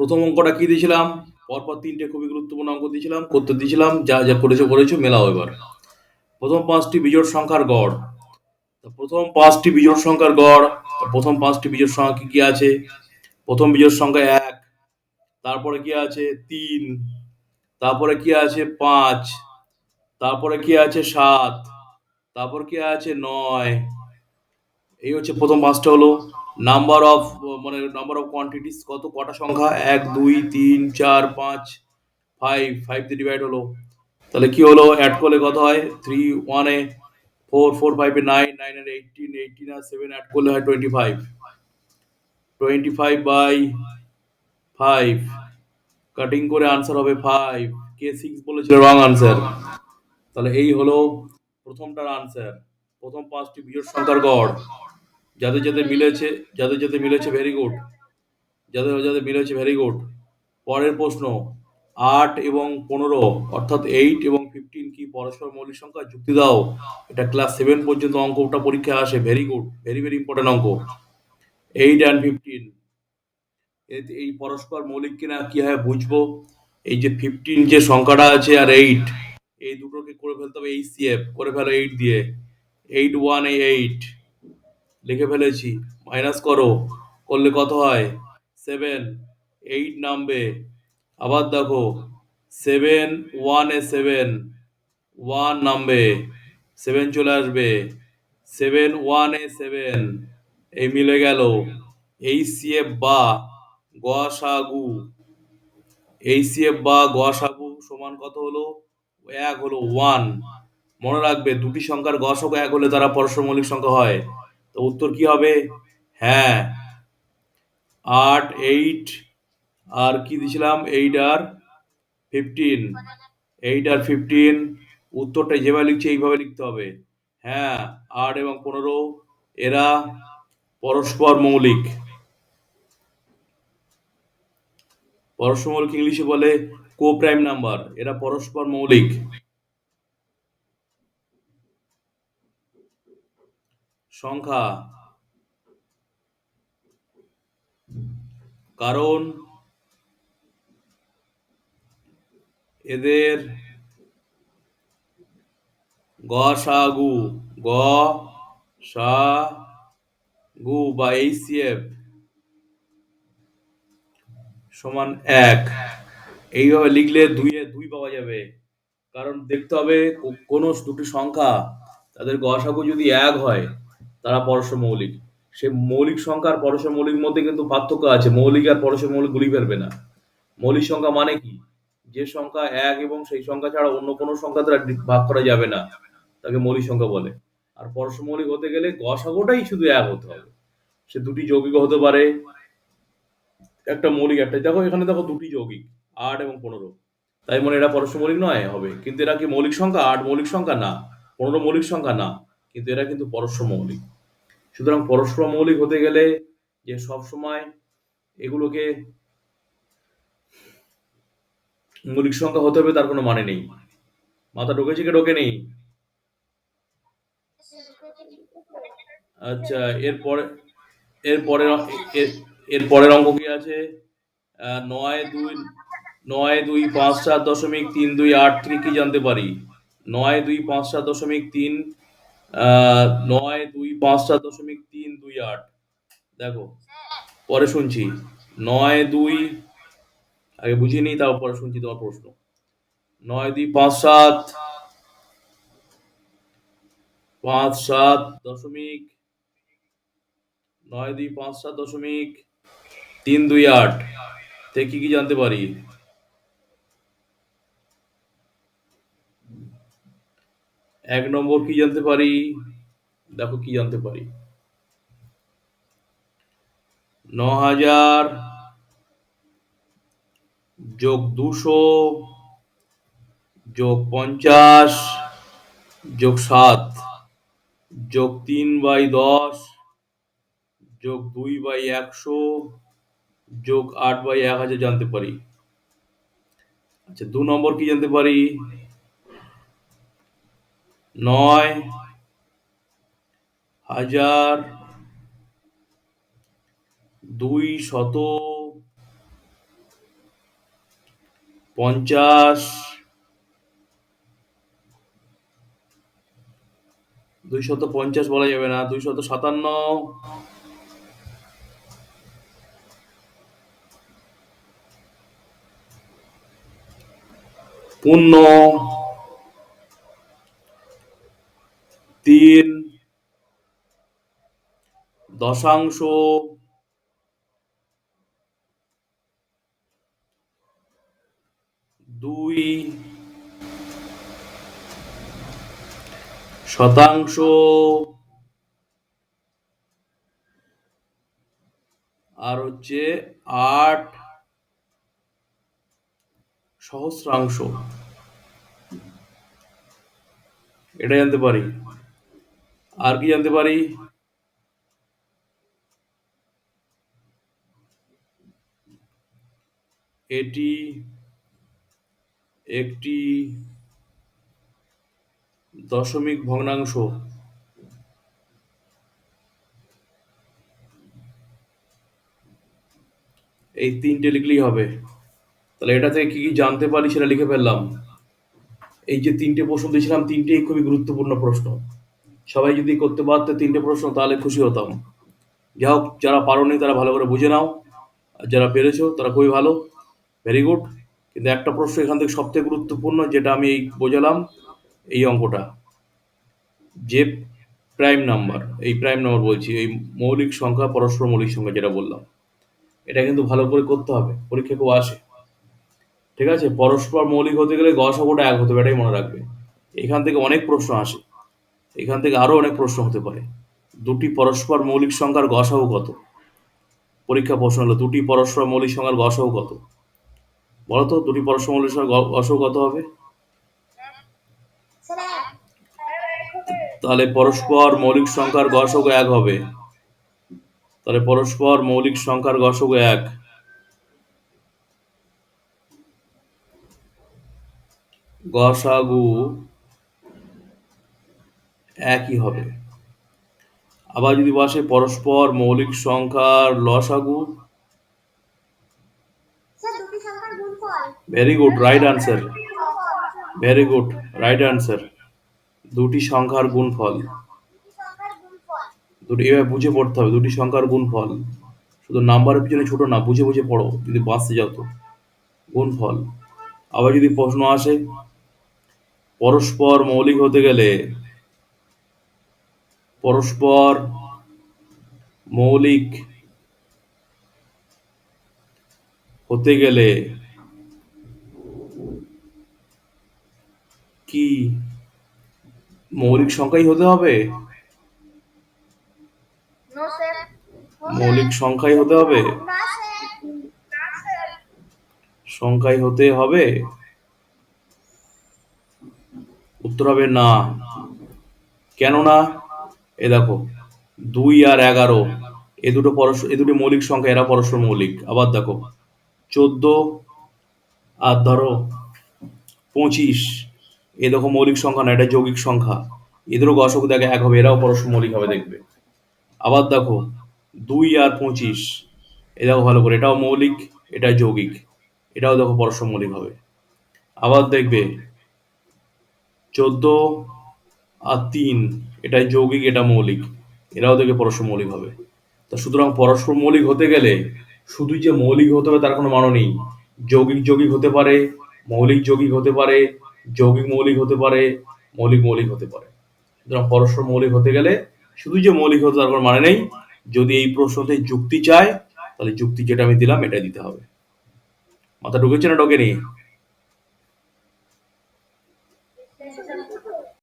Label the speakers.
Speaker 1: প্রথম অঙ্কটা কি দিয়েছিলাম? পরপর তিনটে খুবই গুরুত্বপূর্ণ অঙ্ক দিয়েছিলাম, করতে দিয়েছিলাম, যা যা করেছ করেছ, মেলাও এবার। প্রথম পাঁচটি বিজোড় সংখ্যার গড়। প্রথম পাঁচটি বিজোড় সংখ্যার গড় প্রথম পাঁচটি বিজোড় সংখ্যা কি কি আছে? প্রথম বিজোড় সংখ্যা এক, তারপরে কি আছে? তিন, তারপরে কি আছে? পাঁচ, তারপরে কি আছে? সাত, তারপর কি আছে? নয়। এই হচ্ছে প্রথম পাঁচটা হলো। নাম্বার অফ মানে নাম্বার অফ কোয়ান্টিটিস কত, কটা সংখ্যা? এক, দুই, তিন, চার, পাঁচ ফাইভ ফাইভ দিয়ে ডিভাইড হলো। তাহলে কি হলো? অ্যাড করলে কত হয়? থ্রি ওয়ানে ফোর ফোর ফাইভে নাইন নাইন আর এইটিন এইটিন আর সেভেন অ্যাড করলে হয় twenty five twenty five by five cutting করে আনসার হবে ফাইভ কে সিক্স বলেছিল রং আনসার তাহলে এই হলো প্রথমটার আনসার প্রথম পাঁচটি বিজোড় সংখ্যার গড়। যাদের যাদের মিলেছে, যাদের যাদের মিলেছে ভেরি গুড যাদের যাদের মিলেছে ভেরি গুড পরের প্রশ্ন, আট এবং পনেরো, অর্থাৎ এইট এবং ফিফটিন কি পরস্পর মৌলিক সংখ্যা? যুক্তি দাও। এটা ক্লাস সেভেন পর্যন্ত অঙ্কটা পরীক্ষা আসে। Very good very very important অঙ্ক। এইট অ্যান্ড ফিফটিন এই পরস্পর মৌলিক কিনা কীভাবে বুঝব? এই যে ফিফটিন যে সংখ্যাটা আছে আর এইট এই দুটোকে করে ফেলতে হবে এইচ সি এফ করে ফেলো এইট দিয়ে। এইট ওয়ান এইট লিখে ফেলেছি। মাইনাস করো। করলে কত হয়? সেভেন এইট নামবে। আবার দেখো সেভেন ওয়ান সেভেন ওয়ান নামবে। সেভেন চলে আসবে। সেভেন ওয়ান সেভেন এই মিলে গেল। এই সিএফ বা গসাগু। এই সিএফ বা গসাগু সমান কত হলো? এক হলো ওয়ান মনে রাখবে, দুটি সংখ্যার গসাগু এক হলে তারা পরস্পর মৌলিক সংখ্যা হয়। তো উত্তর কি হবে? হ্যাঁ। আট এইট আর কি দিছিলাম? এইট আর ফিফটিন এইট আর ফিফটিন উত্তরটা যেভাবে লিখছে এইভাবে লিখতে হবে। হ্যাঁ আট এবং পনেরো, এরা পরস্পর মৌলিক। পরস্পর মৌলিক ইংলিশে বলে কো প্রাইম নাম্বার, এরা পরস্পর মৌলিক। সংখ্যা। কারণ এদের গসাগু গ সা গু বা এইচসিএফ সমান এক। এইভাবে লিখলে দুইয়ে দুই পাওয়া যাবে। কারণ দেখতে হবে কোনো দুটি সংখ্যা, তাদের গসাগু যদি এক হয় তারা পরস্পর মৌলিক সে মৌলিক সংখ্যা আর পরস্পর মৌলিক মধ্যে কিন্তু পার্থক্য আছে। মৌলিক আর পরস্পর মৌলিক গুলি ফেলবে না। মৌলিক সংখ্যা মানে কি? যে সংখ্যা এক এবং সেই সংখ্যা ছাড়া অন্য কোনো সংখ্যা দ্বারা ভাগ করা যাবে না। তাকে মৌলিক সংখ্যা বলে। আর পরস্পর মৌলিক হতে গেলে গসাগুটাই শুধু এক হতে হবে। সে দুটি যৌগিক হতে পারে। একটা মৌলিক, একটা দেখো, এখানে দেখো দুটি যৌগিক, আট এবং পনেরো। তাই মনে এরা পরস্পর মৌলিক নয়, হবে। কিন্তু এরা কি মৌলিক সংখ্যা? আট মৌলিক সংখ্যা না। পনেরো মৌলিক সংখ্যা না। কিন্তু এরা কিন্তু পরস্পর মৌলিক সুতরাং পরস্পর মৌলিক হতে গেলে যে সব সময় এগুলোকে মৌলিক সংখ্যা হতে হবে, তার কোনো মানে নেই। মাথা ঢোকেছে কি ঢোকে নেই? আচ্ছা এরপরে এরপরে এর- পরের অঙ্ক কি আছে? নয় দুই নয় দুই পাঁচ সাত দশমিক তিন দুই আট থেকে কি জানতে পারি? নয় দুই পাঁচ সাত দশমিক তিন নয়, দুই পাঁচ সাত দশমিক তিন, দুই, আট। দেখো, পরে শুনছি। নয়, দুই, আগে বুঝিয়ে নিই, তারপরে শুনছি তোমার প্রশ্ন। নয়, দুই, পাঁচ, সাত পাঁচ, সাত দশমিক, নয়, দুই, পাঁচ, সাত দশমিক, তিন, দুই, আট। থেকে কি জানতে পারি? এক নম্বর কি জানতে পারি? দেখো কি জানতে পারি। ন হাজার যোগ দুশো, যোগ পঞ্চাশ, যোগ সাত, যোগ তিন বাই দশ, যোগ দুই বাই একশো, যোগ আট বাই এক হাজার জানতে পারি। আচ্ছা দু নম্বর কি জানতে পারি? নয় হাজার দুই শত পঞ্চাশ দুইশত পঞ্চাশ বলা যাবে না দুইশত সাতান্ন পূর্ণ তিন দশাংশ। দুই শতাংশ। আর হচ্ছে আট সহস্রাংশ। এটা জানতে পারি। আর কি জানতে পারি? এটি একটি দশমিক ভগ্নাংশ। এই তিনটে লিখলেই হবে। তাহলে এটা থেকে কি কি জানতে পারি সেটা লিখে ফেললাম। এই যে তিনটে প্রশ্ন দিয়েছিলাম, তিনটেই খুবই গুরুত্বপূর্ণ প্রশ্ন। সবাই যদি করতে পারতো তিনটে প্রশ্ন, তাহলে খুশি হতাম। যাই হোক, যারা পারোনি তারা ভালো করে বুঝে নাও। আর যারা পেরেছ, তারা খুবই ভালো। ভেরি গুড কিন্তু একটা প্রশ্ন এখান থেকে সবথেকে গুরুত্বপূর্ণ, যেটা আমি এই বোঝালাম, এই অঙ্কটা। যে প্রাইম নাম্বার এই প্রাইম নাম্বার বলছি, এই মৌলিক সংখ্যা, পরস্পর মৌলিক সংখ্যা যেটা বললাম, এটা কিন্তু ভালো করে করতে হবে, পরীক্ষা কেউ আসে। ঠিক আছে? পরস্পর মৌলিক হতে গেলে গসাগুটা এক হতে হবে এটাই মনে রাখবে। এখান থেকে অনেক প্রশ্ন আসে। এখান থেকে আরও অনেক প্রশ্ন হতে পারে। দুটি পরস্পর মৌলিক সংখ্যার গসাগু কত? পরীক্ষা প্রশ্ন হলো, দুটি পরস্পর মৌলিক সংখ্যার গসাগু কত? বলো তো, দুটি পরস্পর মৌলিক সংখ্যার কত হবে? তাহলে পরস্পর মৌলিক সংখ্যার গসাগু এক হবে। তাহলে পরস্পর মৌলিক সংখ্যার গসাগু এক। গসাগু একই হবে। আবার যদি বসে পরস্পর মৌলিক সংখ্যার লসাগু
Speaker 2: স্যার দুটি সংখ্যার গুণফল
Speaker 1: very good right answer very good right answer দুটি সংখ্যার গুণফল।
Speaker 2: দুটি,
Speaker 1: এভাবে বুঝে পড়তে হবে, দুটি সংখ্যার গুণফল। শুধু নাম্বারের পিছনে ছোট না, বুঝে বুঝে পড়ো, যদি বাঁচতে যাও তো। গুণফল। আবার যদি প্রশ্ন আসে, পরস্পর মৌলিক হতে গেলে পরস্পর মৌলিক হতে গেলে কি মৌলিক সংখ্যাই হতে হবে? মৌলিক সংখ্যাই হতে হবে?
Speaker 2: না
Speaker 1: সংখ্যাই হতে হবে? উত্তর হবে না। কেন না এ দেখো দুই আর এগারো এ দুটো পরস্পর এ দুটো মৌলিক সংখ্যা এরা পরস্পর মৌলিক। আবার দেখো চোদ্দ আর ধরো পঁচিশ। এ দেখো মৌলিক সংখ্যা না, এটা যৌগিক সংখ্যা। এদেরও গসক দেখে এক হবে, এরাও পরস্পর মৌলিক হবে দেখবে। আবার দেখো, দুই আর পঁচিশ, এ দেখো ভালো করে, এটাও মৌলিক, এটা যৌগিক, এটাও দেখো পরস্পর মৌলিক হবে। আবার দেখবে, চোদ্দ আর তিন, এটা যৌগিক, এটা মৌলিক, এরাও দেখে পরস্পর মৌলিক হবে। তা সুতরাং পরস্পর মৌলিক হতে গেলে শুধু যে মৌলিক হতে হবে তার কোনো মানে নেই। যৌগিক যৌগিক হতে পারে, মৌলিক যৌগিক হতে পারে যৌগিক মৌলিক হতে পারে, মৌলিক মৌলিক হতে পারে। সুতরাং পরস্পর মৌলিক হতে গেলে শুধু যে মৌলিক হতে তারপর মানে নেই। যদি এই প্রশ্নতে যুক্তি চায়, তাহলে যুক্তি যেটা আমি দিলাম এটা দিতে হবে। মাথা ঢুকেছে না ঢোকেনি?